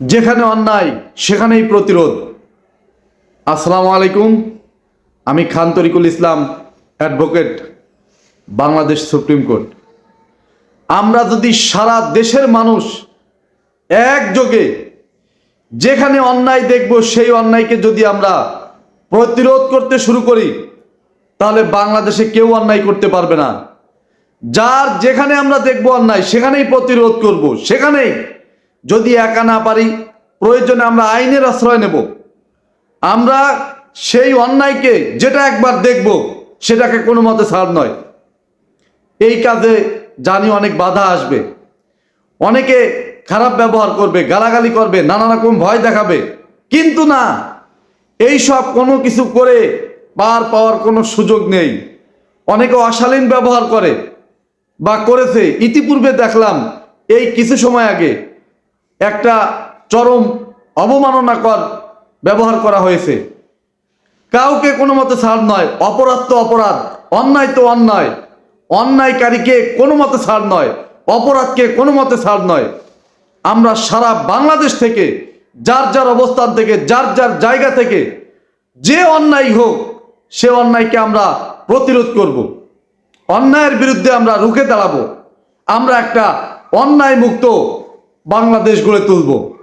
যেখানে অন্যায়, সেখানেই প্রতিরোধ। আসসালামু আলাইকুম। আমি Khan Tariqul Islam, advocate, Bangladesh supreme court. আমরা যদি সারা দেশের মানুষ একযোগে যেখানে অন্যায় দেখব, সেই অন্যায়কে যদি আমরা প্রতিরোধ করতে শুরু করি, তাহলে বাংলাদেশে কেউ অন্যায় করতে পারবে না। যার যেখানে আমরা দেখব অন্যায়, সেখানেই প্রতিরোধ করব, সেখানেই যদি একা না পারি, প্রয়োজনে আমরা আইনের আশ্রয় নেব। আমরা সেই অন্যায়কে যেটা একবার দেখব, সেটাকে কোনো মতে ছাড় নয়। এই কাজে জানি অনেক বাধা আসবে। অনেকে খারাপ ব্যবহার করবে, গালাগালি করবে, নানা রকম ভয় দেখাবে। কিন্তু না, এই সব কোনো কিছু করে পার পাওয়ার কোনো সুযোগ নেই। অনেকে অশালীন ব্যবহার করে বা করেছে। ইতিপূর্বে দেখলাম, এই কিছু সময় আগে একটা চরম অবমাননাকর ব্যবহার করা হয়েছে। কাউকে কোনো মতে ছাড় নয়, অপরাধ তো অপরাধ, অন্যায় তো অন্যায়, অন্যায়কারীকে কোনো মতে ছাড় নয়, অপরাধকে কোনো মতে ছাড় নয়। আমরা সারা বাংলাদেশ থেকে, যার যার অবস্থান থেকে, যার যার জায়গা থেকে, যে অন্যায় হোক, সে অন্যায়কে আমরা প্রতিরোধ করব। অন্যায়ের বিরুদ্ধে আমরা রুখে দাঁড়াবো। আমরা একটা অন্যায় মুক্ত বাংলাদেশ গড়ে তুলব।